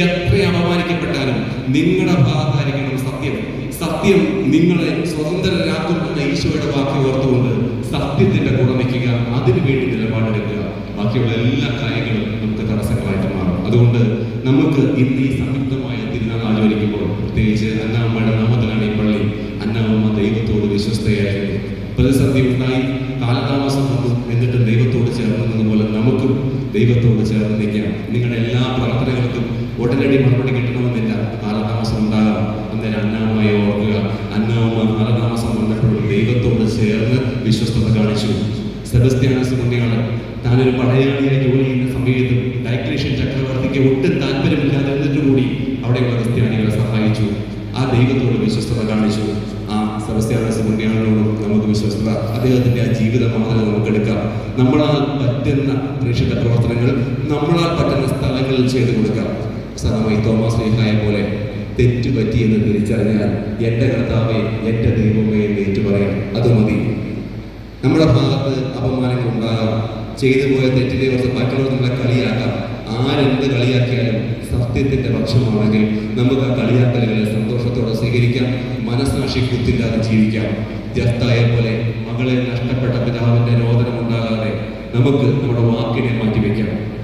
എത്ര അപമാനിക്കപ്പെട്ടാലും നിങ്ങളുടെ ഭാഗത്തായിരിക്കണം സത്യം. സത്യം നിങ്ങളെ സ്വതന്ത്രരാക്കുന്ന ഈശോയുടെ വാക്ക് ഓർത്തുകൊണ്ട് സത്യത്തിന്റെ കൂടെ നിൽക്കുക അതിനു വേണ്ടി നിലപാടെടുക്കുക. ബാക്കിയുള്ള എല്ലാ കാര്യങ്ങളും നമുക്ക് തടസ്സങ്ങളായിട്ട് മാറും. അതുകൊണ്ട് നമുക്ക് ഇന്ന് ഈ സംയുക്തമായ തിരുനാൾ ആചരിക്കുമ്പോൾ പ്രത്യേകിച്ച് അന്നാമ്മയുടെ നാമത്തിലാണ് ഈ പള്ളി. അന്നാമ്മ ദൈവത്തോട് വിശ്വസ്തയായിരുന്നു. പ്രതിസന്ധി ഉണ്ടായി. കാലതാമസം വന്നു. എന്നിട്ട് ദൈവത്തോട് ചേർന്നതുപോലെ നമുക്കും ദൈവത്തോട് ചേർന്ന് നിൽക്കാം. നിങ്ങളുടെ എല്ലാ പ്രാർത്ഥനകൾക്കും ഉടനടി മറുപടി കിട്ടണമെന്നില്ല. കാലതാമസം ഉണ്ടാകാം. അന്നേരം അന്നാമ്മയെ ഓർക്കുക. അന്നാമ്മ കാലതാമസം വന്നപ്പോൾ ദൈവത്തോട് ചേർന്ന് വിശ്വസ്തത കാണിച്ചു. സെബസ്ത്യാനസ് മുന്നിയാണ് താനൊരു പടയാളിയായി ജോലി ചെയ്യുന്ന സമയത്ത് ഡയക്ലേഷ്യൻ ചക്രവർത്തിക്ക് ഒട്ടും താല്പര്യമില്ലാതെ എന്നിട്ട് കൂടി അവിടെയുള്ള ക്രിസ്ത്യാനികളെ സഹായിച്ചു. ആ ദൈവത്തോട് വിശ്വസ്തത കാണിച്ചു. ആ സെബസ്ത്യാനസ് മുന്നിയാളിനോടും നമുക്ക് വിശ്വസ്തത അദ്ദേഹത്തിന്റെ ആ ജീവിത മാതൃക നമുക്ക് എടുക്കാം. നമ്മളാൽ പറ്റുന്ന പ്രേക്ഷിത പ്രവർത്തനങ്ങൾ നമ്മളാൽ പറ്റുന്ന സ്ഥലങ്ങളിൽ ചെയ്തു കൊടുക്കാം. സദമായി തോമസ് ലേഖായെ പോലെ തെറ്റ് പറ്റിയെന്ന് തിരിച്ചറിഞ്ഞാൽ എന്റെ കർത്താവെ എന്റെ ദൈവമേ എന്ന് ഏറ്റുപറയാം. അത് മതി. നമ്മുടെ ഭാഗത്ത് അപമാനങ്ങൾ ഉണ്ടാകാം ചെയ്തു പോയ തെറ്റിനെ ഓർത്ത് മറ്റുള്ളവർ നമ്മളെ കളിയാക്കാം. ആരെന്ത് കളിയാക്കിയാലും സത്യത്തിന്റെ പക്ഷമാണെങ്കിൽ നമുക്ക് ആ കളിയാക്കലുകളെ സന്തോഷത്തോടെ സ്വീകരിക്കാം. മനസ്സാക്ഷി കുത്തില്ലാതെ ജീവിക്കാം. ജസ്തായ പോലെ മകളെ നഷ്ടപ്പെട്ട പിതാവിന്റെ രോദനം ഉണ്ടാകാതെ നമുക്ക് നമ്മുടെ വാക്കിനെ മാറ്റിവെക്കാം.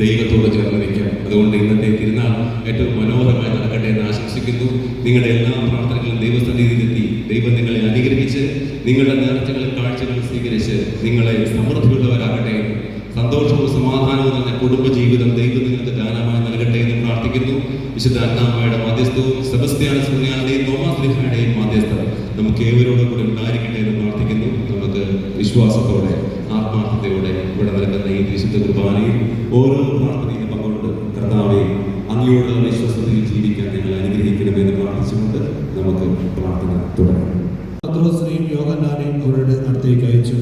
ദൈവത്തോട് ചേർന്ന് വയ്ക്കാം അതുകൊണ്ട് ഇന്നത്തെ തിരുനാൾ ഏറ്റവും മനോഹരമായി നടക്കട്ടെ എന്ന് ആശംസിക്കുന്നു. നിങ്ങളുടെ എല്ലാ പ്രാർത്ഥനകളും ദൈവസന്നിധിയിലെത്തി. ദൈവം നിങ്ങളെ അനുഗ്രഹിച്ച് നിങ്ങളുടെ നേർച്ചകളും കാഴ്ചകളും സ്വീകരിച്ച് നിങ്ങളെ സമൃദ്ധിയുള്ളവരാകട്ടെ. സന്തോഷവും സമാധാനവും നിറഞ്ഞ കുടുംബജീവിതം ദൈവം നിങ്ങൾക്ക് ദാനമായി നൽകട്ടെ എന്ന് പ്രാർത്ഥിക്കുന്നു. വിശുദ്ധ അന്നാമ്മയുടെ മാധ്യസ്ഥവും സെബസ്ത്യാന സുനിയാളുടെയും തോമാസ്ലിഹയുടെയും മാധ്യസ്ഥം നമുക്ക് ഏവരോടും കൂടി ഉണ്ടായിരിക്കട്ടെ എന്ന് പ്രാർത്ഥിക്കുന്നു. നമുക്ക് വിശ്വാസത്തോടെ ആത്മാർത്ഥതയോടെ ഇവിടെ നൽകുന്ന ഈ വിശുദ്ധ കുർബാനയിൽ ഓരോ പ്രാർത്ഥനയിലും പങ്കുകൊണ്ട് കർത്താവെ അങ്ങയോടുള്ള വിശ്വസതയിൽ ജീവിക്കാൻ നിങ്ങൾ അനുഗ്രഹിക്കണമെന്ന് പ്രാർത്ഥിച്ചുകൊണ്ട് നമുക്ക് പ്രാർത്ഥന തുടരാം പത്രോസിനെയും യോഗനാനെയും അവരുടെ അടുത്തേക്ക് അയച്ചു.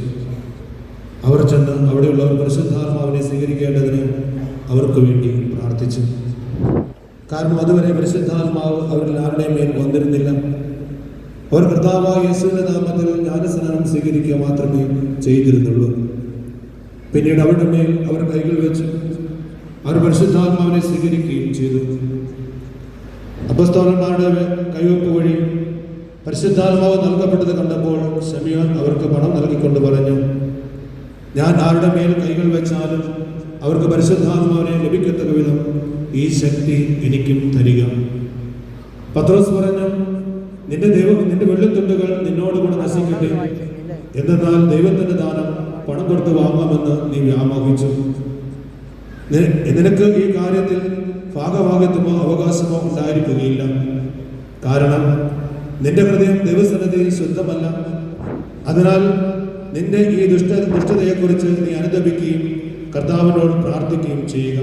അവർ ചെന്ന് അവിടെയുള്ളവർ പരിശുദ്ധാത്മാവിനെ സ്വീകരിക്കേണ്ടതിന് അവർക്ക് വേണ്ടി പ്രാർത്ഥിച്ചു. കാരണം അതുവരെ പരിശുദ്ധാത്മാവ് അവരിൽ ആരുടെയും മേൽ വന്നിരുന്നില്ല. അവർ കർത്താവായ യേശുവിന്റെ നാമത്തിൽ ജ്ഞാനസ്നാനം സ്വീകരിക്കുക മാത്രമേ ചെയ്തിരുന്നുള്ളൂ. പിന്നീട് അവരുടെ മേൽ അവർ കൈകൾ വെച്ച് അവർ പരിശുദ്ധാത്മാവിനെ സ്വീകരിക്കുകയും ചെയ്തു. അപസ്തോലന്മാരുടെ കൈവെപ്പ് വഴി പരിശുദ്ധാത്മാവ് നൽകപ്പെട്ടത് കണ്ടപ്പോൾ ഷമിയോൻ അവർക്ക് പണം നൽകിക്കൊണ്ട് പറഞ്ഞു ഞാൻ ആരുടെ മേൽ കൈകൾ വെച്ചാലും അവർക്ക് പരിശുദ്ധാത്മാവിനെ ലഭിക്കത്തക്ക വിധം ഈ ശക്തി എനിക്കും തരിക. പത്രോസ് പറഞ്ഞു നിന്റെ ദൈവം നിന്റെ വെള്ളിത്തുണ്ടുകൾ നിന്നോടുകൂടെ നശിക്കട്ടെ. എന്തെന്നാൽ ദൈവത്തിന്റെ ദാനം പണം കൊടുത്ത് വാങ്ങാമെന്ന് നീ വ്യാമോഹിച്ചു. നിനക്ക് ഈ കാര്യത്തിൽ ഭാഗഭാഗത്തുമോ അവകാശമോ ഉണ്ടായിരിക്കുകയില്ല. കാരണം നിന്റെ ഹൃദയം ദൈവസന്നിധിയിൽ ശുദ്ധമല്ല. അതിനാൽ നിന്റെ ഈ ദുഷ്ട ദുഷ്ടതയെക്കുറിച്ച് നീ അനുദപിക്കുകയും കർത്താവിനോട് പ്രാർത്ഥിക്കുകയും ചെയ്യുക.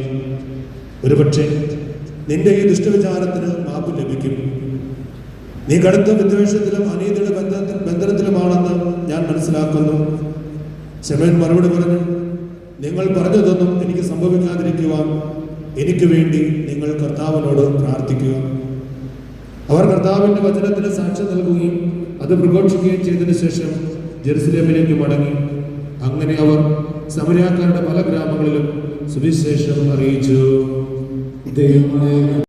ഒരുപക്ഷെ നിന്റെ ഈ ദുഷ്ടവിചാരത്തിന് മാപ്പ് ലഭിക്കും. നീ കടുത്ത വിദ്വേഷത്തിലും അനീതിയുടെ ബന്ധനത്തിലുമാണെന്ന് ഞാൻ മനസ്സിലാക്കുന്നു. ശമൻ മറുപടി പറഞ്ഞു നിങ്ങൾ പറഞ്ഞതൊന്നും എനിക്ക് സംഭവിക്കാതിരിക്കുവാൻ എനിക്ക് വേണ്ടി നിങ്ങൾ കർത്താവിനോട് പ്രാർത്ഥിക്കുക. അവർ കർത്താവിന്റെ വചനത്തിന് സാക്ഷ്യം നൽകുകയും അത് പ്രഘോഷിക്കുകയും ചെയ്തതിനു ശേഷം ജെറുസലേമിലേക്ക് മടങ്ങി. അങ്ങനെ അവർ സമരാക്കാരുടെ പല ഗ്രാമങ്ങളിലും സുവിശേഷം അറിയിച്ചു. ദൈവമായ